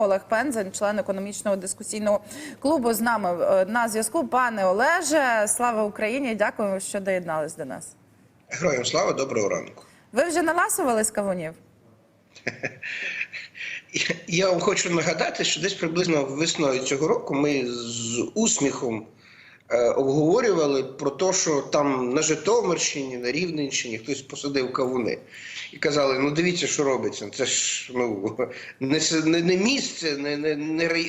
Олег Пензен, член економічного дискусійного клубу, з нами е, на зв'язку. Пане Олеже, слава Україні! Дякуємо, що доєднались до нас. Героям слава, доброго ранку. Ви вже наласували з кавунів? Я- вам хочу нагадати, що десь приблизно весною цього року ми з усміхом обговорювали про те, що там на Житомирщині, на Рівненщині хтось посадив кавуни. І казали: ну дивіться, що робиться. Це ж ну, не, не, місце, не, не,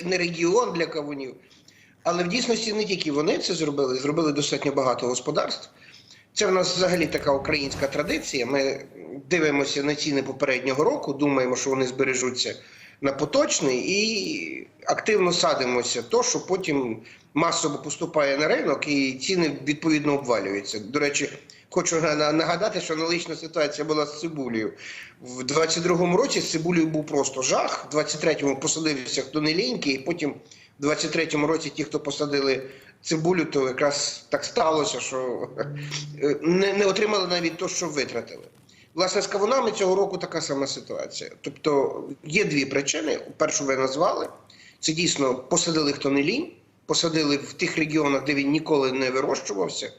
не регіон для кавунів. Але в дійсності не тільки вони це зробили, зробили достатньо багато господарств. Це в нас взагалі така українська традиція. Ми дивимося на ціни попереднього року, думаємо, що вони збережуться на поточний, і активно садимося, то що потім масово поступає на ринок, і ціни відповідно обвалюються. До речі, хочу на- на- нагадати, що аналогічна ситуація була з цибулею. В 22-му році з цибулею був просто жах. В 23-му посадився хто не лінький, і потім в 23-му році ті, хто посадили цибулю, то якраз так сталося, що е, не, не отримали навіть то, що витратили. Власне, з кавунами цього року така сама ситуація. Тобто є дві причини. Першу ви назвали. Це дійсно посадили хто не лінь, посадили в тих регіонах, де він ніколи не вирощувався.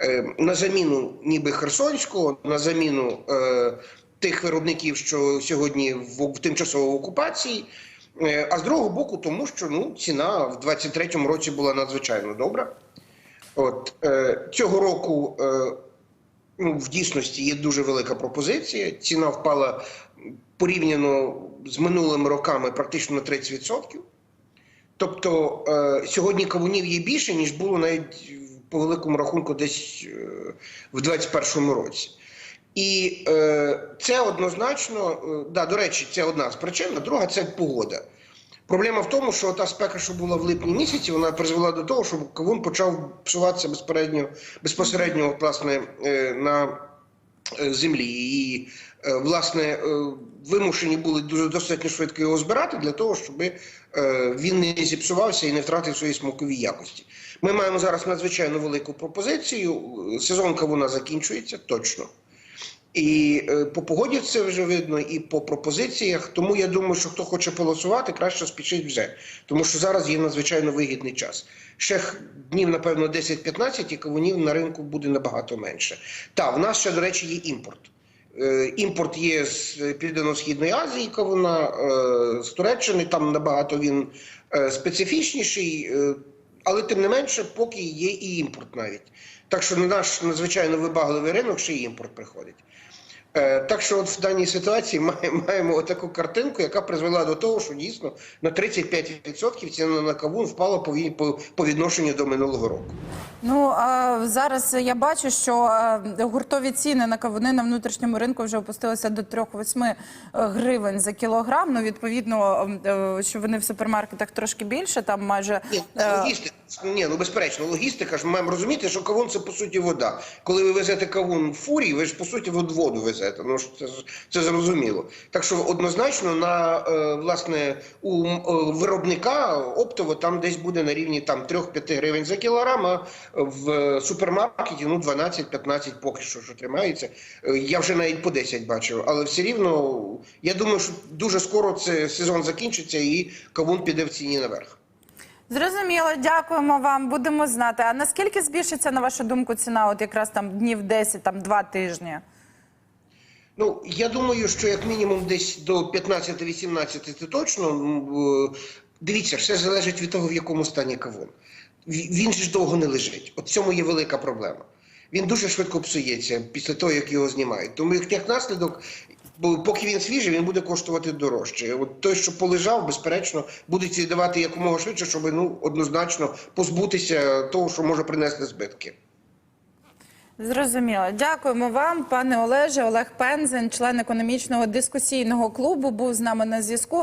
Е, на заміну ніби Херсонського, на заміну е, тих виробників, що сьогодні в, в тимчасовій окупації. Е, а з другого боку, тому що ну, ціна в 23-му році була надзвичайно добра. От е, цього року е, ну, в дійсності є дуже велика пропозиція. Ціна впала порівняно з минулими роками практично на 30%. Тобто е, сьогодні кавунів є більше, ніж було навіть по великому рахунку десь е, в 2021 році. І е, це однозначно, е, да, до речі, це одна з причин, а друга це погода. Проблема в тому, що та спека, що була в липні місяці, вона призвела до того, що кавун почав псуватися безпередньо, безпосередньо власне, е, на е, землі. І, е, власне, е, вимушені були дуже достатньо швидко його збирати для того, щоб е, він не зіпсувався і не втратив свої смакові якості. Ми маємо зараз надзвичайно велику пропозицію. Сезон кавуна закінчується точно. І е, по погоді це вже видно, і по пропозиціях. Тому я думаю, що хто хоче голосувати, краще спішить вже. Тому що зараз є надзвичайно вигідний час. Ще днів, напевно, 10-15, і кавунів на ринку буде набагато менше. Та в нас ще, до речі, є імпорт. Е, Імпорт є з Південно-Східної Азії, кавуна, е, з Туреччини, там набагато він е, специфічніший, е, але тим не менше, поки є і імпорт навіть. Так що на наш надзвичайно вибагливий ринок ще й імпорт приходить. Е, Так що от в даній ситуації маємо, маємо таку картинку, яка призвела до того, що дійсно на 35% ціна на кавун впала по, відношенню до минулого року. Ну а зараз я бачу, що е, гуртові ціни на кавуни на внутрішньому ринку вже опустилися до 3-8 гривень за кілограм. Ну відповідно, е, що вони в супермаркетах трошки більше, там майже Ні, е, логістика, ні, ну безперечно, логістика ж ми маємо розуміти, що кавун це по суті вода. Коли ви везете кавун в фурі, ви ж по суті вод- воду везете. Ну це, ж- це зрозуміло. Так що однозначно на е, власне у е, виробника оптово там десь буде на рівні там 3-5 гривень за кілограм, а в супермаркеті ну 12-15 поки що, що тримається. Е, Я вже навіть по 10 бачив, але все рівно я думаю, що дуже скоро це сезон закінчиться і кавун піде в ціні наверх. Зрозуміло, дякуємо вам. Будемо знати. А наскільки збільшиться на вашу думку ціна? От якраз там днів 10, там 2 тижні. Ну, я думаю, що як мінімум десь до 15-18 це точно. Дивіться, все залежить від того, в якому стані кавун. Він ж довго не лежить. От в цьому є велика проблема. Він дуже швидко псується після того, як його знімають. Тому як, наслідок, поки він свіжий, він буде коштувати дорожче. От той, що полежав, безперечно, будуть віддавати якомога швидше, щоб ну, однозначно позбутися того, що може принести збитки. Зрозуміло. Дякуємо вам, пане Олеже. Олег Пензен, член економічного дискусійного клубу, був з нами на зв'язку.